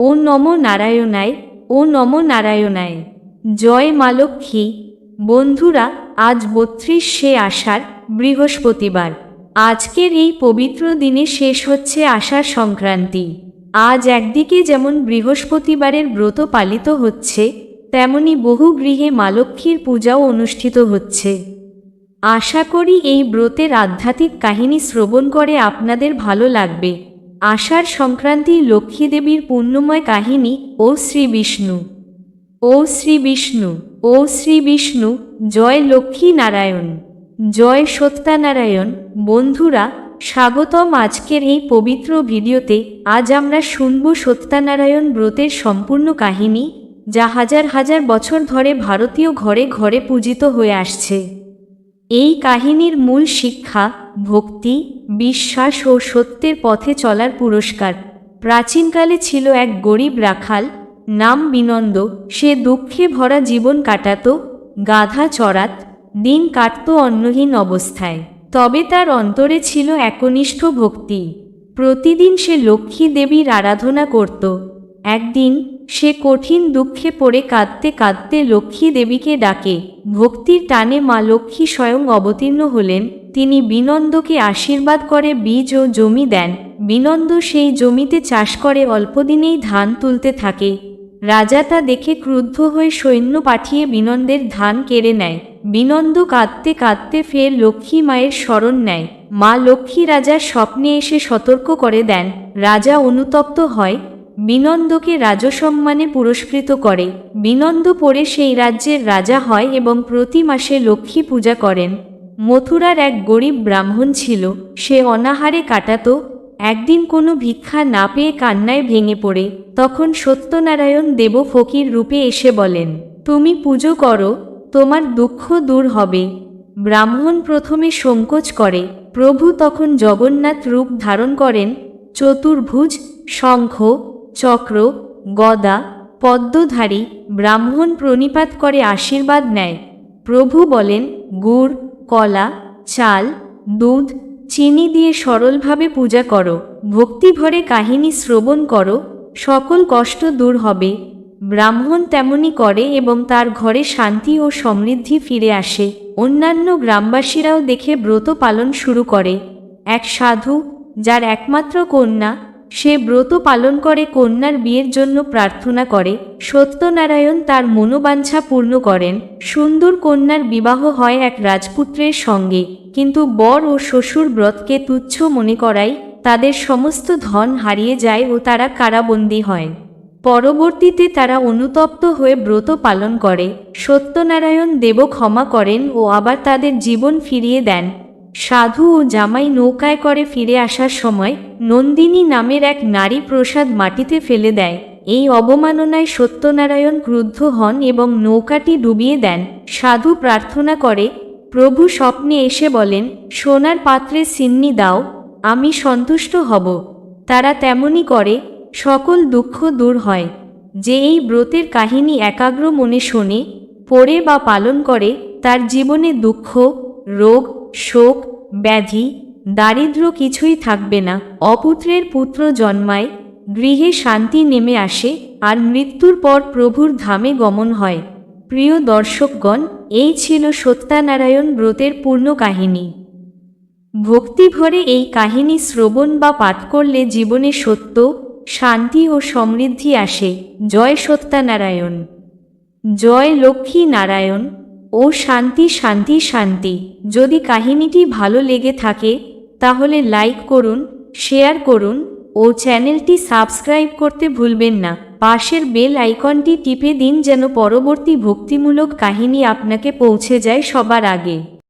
ও নম নারায়ণায়, ও নম নারায়ণায়। জয় মা লক্ষ্মী। বন্ধুরা, আজ বত্রিশে আষাঢ়, বৃহস্পতিবার। আজকের এই পবিত্র দিনে শেষ হচ্ছে আষাঢ় সংক্রান্তি। আজ একদিকে যেমন বৃহস্পতিবারের ব্রত পালিত হচ্ছে, তেমনি বহু গৃহে মা লক্ষ্মীর পূজাও অনুষ্ঠিত হচ্ছে। আশা করি এই ব্রতের আধ্যাত্মিক কাহিনী শ্রবণ করে আপনাদের ভালো লাগবে। আষাঢ় সংক্রান্তি লক্ষ্মী দেবীর পুণ্যময় কাহিনী, ও শ্রী বিষ্ণু। ও শ্রী বিষ্ণু, ও শ্রী বিষ্ণু, জয় লক্ষ্মী নারায়ণ। জয় সত্যানারায়ণ বন্ধুরা, স্বাগতম আজকের এই পবিত্র ভিডিওতে আজ আমরা শুনব সত্যানারায়ণ ব্রতের সম্পূর্ণ কাহিনী, যা হাজার হাজার বছর ধরে ভারতীয় ঘরে ঘরে পূজিত হয়ে আসছে। এই কাহিনীর মূল শিক্ষা ভক্তি, বিশ্বাস ও সত্যের পথে চলার পুরস্কার। প্রাচীনকালে ছিল এক গরিব রাখাল, নাম বিনন্দ। সে দুঃখে ভরা জীবন কাটাত, গাধা চড়াত, দিন কাটত অন্নহীন অবস্থায়। তবে তার অন্তরে ছিল একনিষ্ঠ ভক্তি। প্রতিদিন সে লক্ষ্মী দেবীর আরাধনা করত। একদিন সে কঠিন দুঃখে পড়ে কাঁদতে কাঁদতে লক্ষ্মী দেবীকে ডাকে। ভক্তির টানে মা লক্ষ্মী স্বয়ং অবতীর্ণ হলেন। তিনি বিনন্দকে আশীর্বাদ করে বীজ ও জমি দেন। বিনন্দ সেই জমিতে চাষ করে অল্পদিনেই ধান তুলতে থাকে। রাজা তা দেখে ক্রুদ্ধ হয়ে সৈন্য পাঠিয়ে বিনন্দের ধান কেড়ে নেয়। বিনন্দ কাঁদতে কাঁদতে ফের লক্ষ্মী মায়ের স্মরণ নেয়। মা লক্ষ্মী রাজার স্বপ্নে এসে সতর্ক করে দেন। রাজা অনুতপ্ত হয়। বিনন্দকে রাজসম্মানে পুরস্কৃত করে। বিনন্দ পরে সেই রাজ্যের রাজা হয় এবং প্রতি মাসে লক্ষ্মী পূজা করেন। মথুরার এক গরিব ব্রাহ্মণ ছিল, সে অনাহারে কাটাত, একদিন কোনো ভিক্ষা না পেয়ে কান্নায় ভেঙে পড়ে, তখন সত্যনারায়ণ দেব ফকির রূপে এসে বলেন, তুমি পুজো করো, তোমার দুঃখ দূর হবে। ব্রাহ্মণ প্রথমে সংকোচ করে, প্রভু তখন জগন্নাথ রূপ ধারণ করেন, চতুর্ভুজ, শঙ্খ, চক্র, গদা, পদ্মধারী ব্রাহ্মণ প্রণিপাত করে আশীর্বাদ নেয়। প্রভু বলেন, গুড় কলা, চাল, দুধ, চিনি দিয়ে সরলভাবে পূজা করো। ভক্তিভরে কাহিনী শ্রবণ করো। সকল কষ্ট দূর হবে। ব্রাহ্মণ তেমনি করে এবং তার ঘরে শান্তি ও সমৃদ্ধি ফিরে আসে। অন্যান্য গ্রামবাসীরাও দেখে ব্রত পালন শুরু করে। এক সাধু, যার একমাত্র কন্যা সে ব্রত পালন করে, কন্যার বিয়ের জন্য প্রার্থনা করে। সত্যনারায়ণ তার মনোবাঞ্ছা পূর্ণ করেন। সুন্দর কন্যার বিবাহ হয় এক রাজপুত্রের সঙ্গে। কিন্তু বর ও শ্বশুর ব্রতকে তুচ্ছ মনে করায়, তাদের সমস্ত ধন হারিয়ে যায় ও তারা কারাবন্দী হয়। পরবর্তীতে তারা অনুতপ্ত হয়ে ব্রত পালন করে। সত্যনারায়ণ দেব ক্ষমা করেন ও আবার তাদের জীবন ফিরিয়ে দেন। সাধু ও জামাই নৌকায় করে ফিরে আসার সময় নন্দিনী নামের এক নারী প্রসাদ মাটিতে ফেলে দেয়। এই অবমাননায় সত্যনারায়ণ ক্রুদ্ধ হন এবং নৌকাটি ডুবিয়ে দেন। সাধু প্রার্থনা করে, প্রভু স্বপ্নে এসে বলেন, সোনার পাত্রে সিন্নি দাও, আমি সন্তুষ্ট হব। তারা তেমনি করে, সকল দুঃখ দূর হয় যে এই ব্রতের কাহিনী একাগ্র মনে শোনে, পড়ে বা পালন করে, তার জীবনে দুঃখ, রোগ শোক, ব্যাধি দারিদ্র কিছুই থাকবে না। অপুত্রের পুত্র জন্মায়, গৃহে শান্তি নেমে আসে আর মৃত্যুর পর প্রভুর ধামে গমন হয়। প্রিয় দর্শকগণ, এই ছিল সত্যানারায়ণ ব্রতের পূর্ণ কাহিনী। ভক্তিভরে এই কাহিনী শ্রবণ বা পাঠ করলে জীবনে সত্য, শান্তি ও সমৃদ্ধি আসে। জয় সত্যানারায়ণ। জয় লক্ষ্মী নারায়ণ। ও শান্তি শান্তি শান্তি। যদি কাহিনীটি ভালো লেগে থাকে, তাহলে লাইক করুন শেয়ার করুন ও চ্যানেলটি সাবস্ক্রাইব করতে ভুলবেন না। পাশের বেল আইকনটি টিপে দিন যেন পরবর্তী ভক্তিমূলক কাহিনী আপনাকে পৌঁছে যায় সবার আগে।